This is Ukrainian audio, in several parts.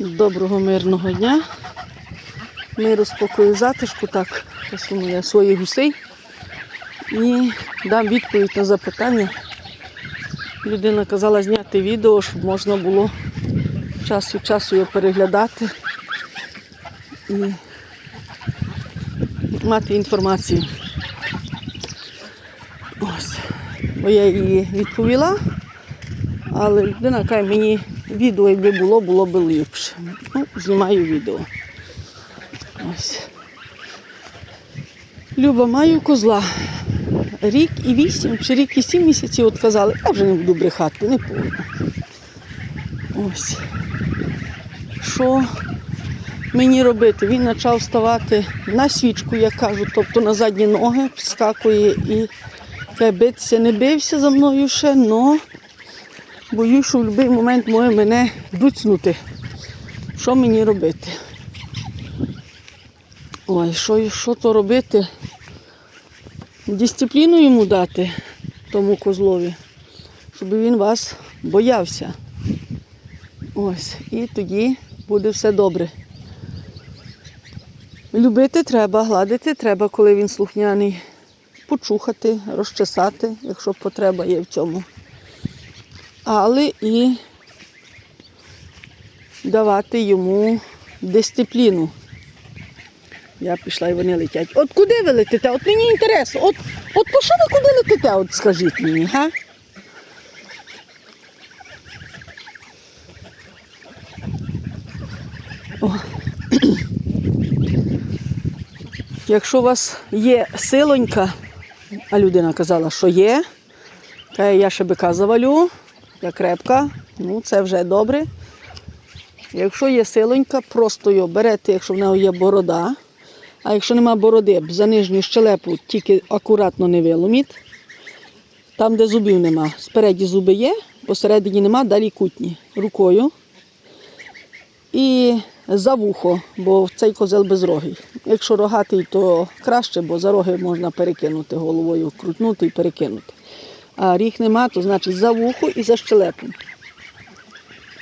Доброго мирного дня. Миру, спокою, затишку, так, посуну я своїх гусей і дам відповідь на запитання. Людина казала зняти відео, щоб можна було час від часу його переглядати і мати інформацію. Ось. Бо я їй відповіла, але людина каже, мені відео, якби було, було б ліпше. Ну, знімаю відео. Ось. Люба, маю козла. Рік і вісім чи рік і сім місяців от казали, я вже не буду брехати, не повно. Ось. Що мені робити? Він почав вставати на свічку, як кажуть, тобто на задні ноги, підскакує і битися не бився за мною ще, але боюсь, що в будь-який момент може мене дуцнути. Що мені робити? Ой, що, що то робити? Дисципліну йому дати тому козлові, щоб він вас боявся. Ось, і тоді буде все добре. Любити треба, гладити треба, коли він слухняний, почухати, розчесати, якщо потреба є в цьому. Але і давати йому дисципліну. Я пішла і вони летять. От куди ви летите? От мені інтересно. От, от по що ви куди летите? От скажіть мені, га? О. Якщо у вас є силонька, а людина казала, що є, каже, я ще бика завалю, я крепка, ну це вже добре. Якщо є силонька, просто його берете, якщо в нього є борода. А якщо нема бороди, за нижню щелепу тільки акуратно не виломіть. Там, де зубів нема. Спереді зуби є, посередині нема, далі кутні. Рукою. І за вухо, бо цей козел безрогий. Якщо рогатий, то краще, бо за роги можна перекинути головою, крутнути і перекинути. А ріг нема, то значить за вухо і за щелепу.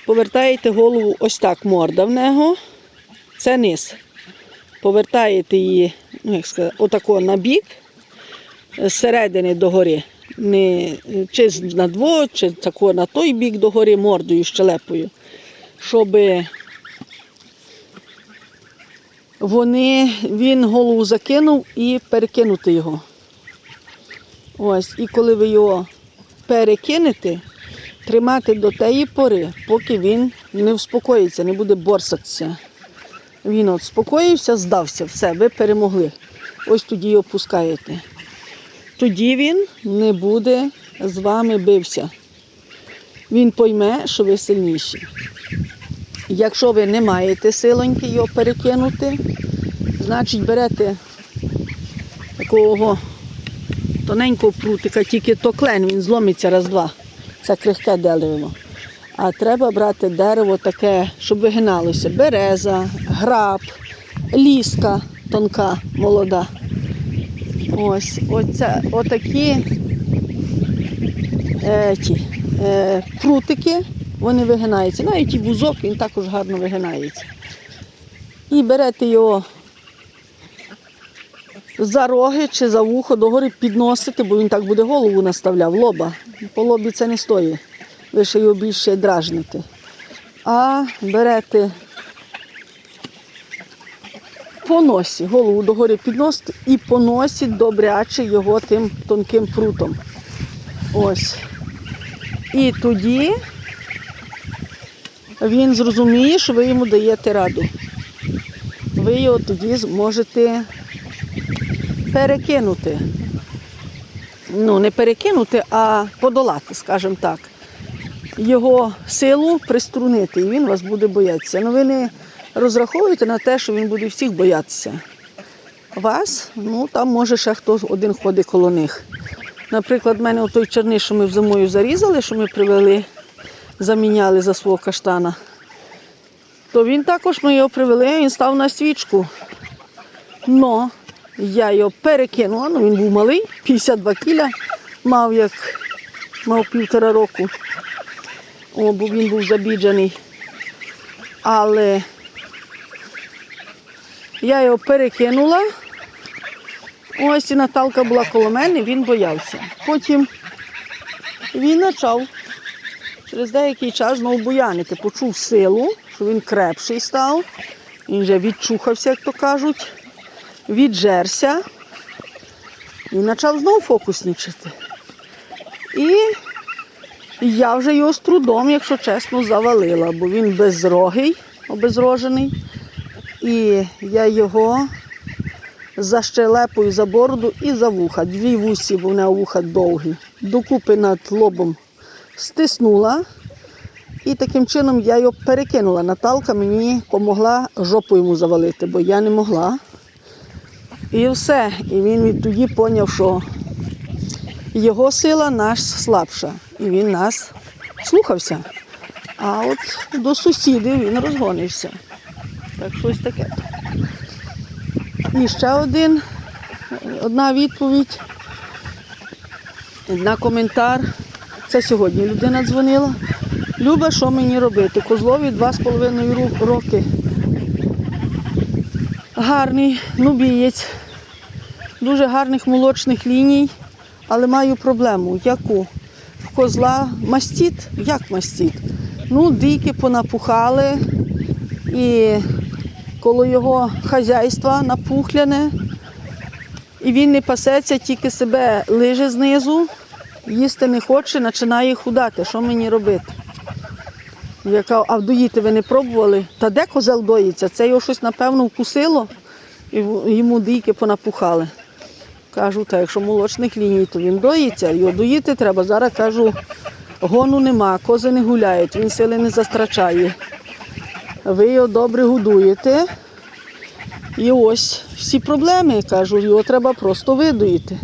Повертаєте голову ось так, морда в нього. Це низ. Повертаєте її, ну як сказати, отако на бік, з середини догори. Не, чи на дво, чи тако на той бік догори мордою, щелепою. Щоб вони, він голову закинув і перекинути його. Ось, і коли ви його перекинете, тримати до тієї пори, поки він не успокоїться, не буде борсатися. Він от спокоївся, здався, все, ви перемогли. Ось тоді його пускаєте. Тоді він не буде з вами бився. Він пойме, що ви сильніші. Якщо ви не маєте силоньки його перекинути, значить берете такого тоненького прутика, тільки то клен, він зломиться раз-два. Це крихке дерево. А треба брати дерево таке, щоб вигиналося. Береза, граб, ліска тонка, молода. Ось, оця, отакі е, ті, е, прутики, вони вигинаються. Навіть і вузок він також гарно вигинається. І берете його за роги чи за вухо догори підносите, бо він так буде голову наставляв, лоба. По лобі це не стоїть. Ви ще його більше дражните. А берете по носі, голову догори підносите і по носі добряче його тим тонким прутом. Ось. І тоді він зрозуміє, що ви йому даєте раду. Ви його тоді зможете перекинути. Ну, не перекинути, а подолати, скажімо так. Його силу приструнити, і він вас буде боятися. Ну ви не розраховуєте на те, що він буде всіх боятися. Вас, ну там може ще хтось один ходить коло них. Наприклад, в мене той черний, що ми зимою зарізали, що ми привели, заміняли за свого каштана, то він також ми його привели, він став на свічку. Но я його перекинула, ну він був малий, 52 кіля, мав як мав півтора року. О, бо він був забіджений. Але я його перекинула. Ось і Наталка була коло мене, він боявся. Потім він почав через деякий час знову буянити, почув силу, що він крепший став. Він вже відчухався, як то кажуть, віджерся і почав знову фокуснічити. І я вже його з трудом, якщо чесно, завалила, бо він безрогий, обезрожений. І я його за щелепою, за бороду і за вуха. Дві вусі, бо в нього вуха довгі. Докупи над лобом стиснула. І таким чином я його перекинула. Наталка мені допомогла жопу йому завалити, бо я не могла. І все. І він відтоді зрозумів, що його сила наш слабша. І він нас слухався. А от до сусідів він розгонився. Так щось таке. І ще один, одна відповідь на коментар. Це сьогодні людина дзвонила. Люба, що мені робити? Козлові два з половиною роки. Гарний, нубієць, дуже гарних молочних ліній, але маю проблему. Яку? В козла мастіт? Як мастіт? Ну, дійки понапухали і коло його хазяйства напухляне. І він не пасеться, тільки себе лиже знизу, їсти не хоче, починає худати. Що мені робити? Я кажу, а доїти ви не пробували? Та де козел доїться? Це його щось, напевно, вкусило і йому дійки понапухали. Кажу, та якщо молочних ліній, то він доїться, його доїти треба. Зараз кажу, гону нема, кози не гуляють, він сили не застрачає. Ви його добре годуєте. І ось всі проблеми, кажу, його треба просто видоїти.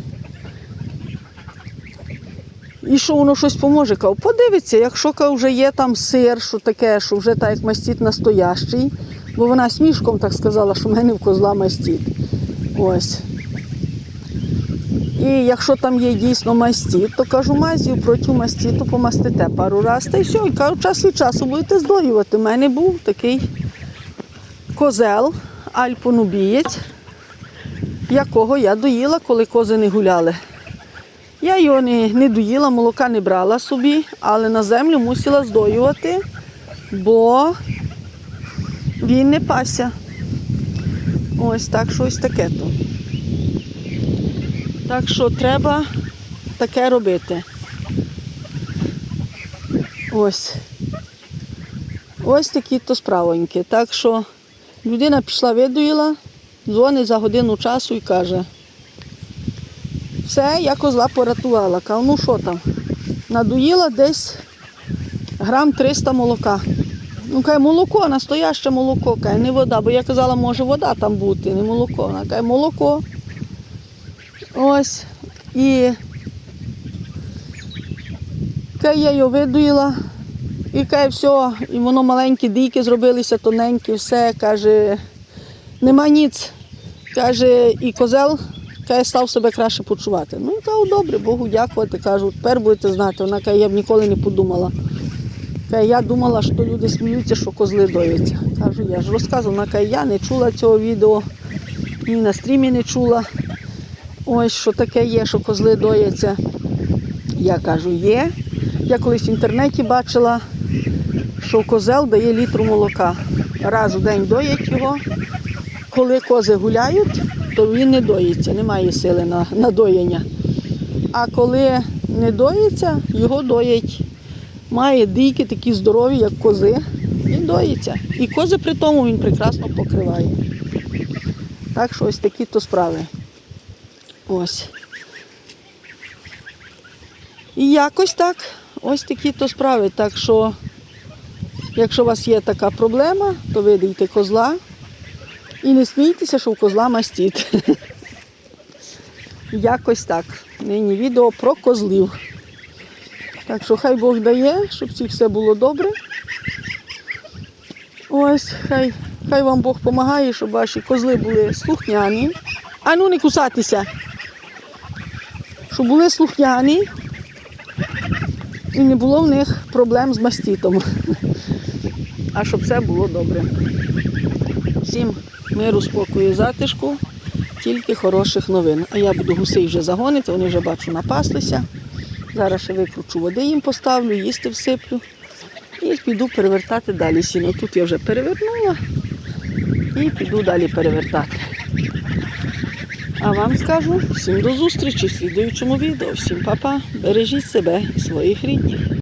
І що воно щось поможе? Кажу, подивиться, якщо вже є там сир, що таке, що вже так як мастіт настоящий, бо вона смішком так сказала, що в мене в козла мастіт. Ось. І якщо там є дійсно мастіт, то кажу, мазію проти мастіту помастите пару разів. Та й все, і кажу, час від часу будете здоювати. У мене був такий козел, альпонубієць, якого я доїла, коли кози не гуляли. Я його не, не доїла, молока не брала собі, але на землю мусила здоювати, бо він не пася. Ось так щось таке то. Так що треба таке робити. Ось. Ось такі то справоньки. Так що людина пішла, видоїла, дзвонить за годину часу і каже, все, я козла порятувала. Кажу, ну що там? Надоїла десь грам 300 молока. Ну, каже, молоко, настояще молоко, каже, не вода. Бо я казала, може вода там бути, не молоко. Вона каже, молоко. Ось. І каже, я його видоїла. І каже, все, і воно маленькі дійки зробилися, тоненькі, все. Каже, нема ніц. Каже, і козел каже, став себе краще почувати. Ну, кажу, добре, Богу дякувати. Кажу, тепер будете знати. Вона каже, я б ніколи не подумала. Каже, я думала, що люди сміються, що козли дояться. Кажу, я ж розказувала, вона каже, я не чула цього відео, ні на стрімі не чула. Ось що таке є, що козли дояться. Я кажу, є. Я колись в інтернеті бачила, що козел дає літру молока. Раз у день доять його. Коли кози гуляють, то він не доїться, немає сили на, на доєння. А коли не доїться, його доять. Має дійки такі здорові, як кози, і доїться. І кози при тому він прекрасно покриває. Так що ось такі то справи. Ось. І якось так, ось такі то справи. Так що, якщо у вас є така проблема, то видайте козла і не смійтеся, що у козла мастіт. Якось так. Нині відео про козлів. Так що хай Бог дає, щоб всіх все було добре. Ось, хай, хай вам Бог допомагає, щоб ваші козли були слухняні. А ну не кусатися. Щоб були слухняні і не було в них проблем з мастітом. а щоб все було добре. Всім миру, спокою, затишку, тільки хороших новин. А я буду гусей вже загонити, вони вже бачу напаслися. Зараз ще викручу води їм поставлю, їсти всиплю. І піду перевертати далі сіно. Тут я вже перевернула і піду далі перевертати. А вам скажу всім до зустрічі в слідуючому відео. Всім па-па, бережіть себе і своїх рідних.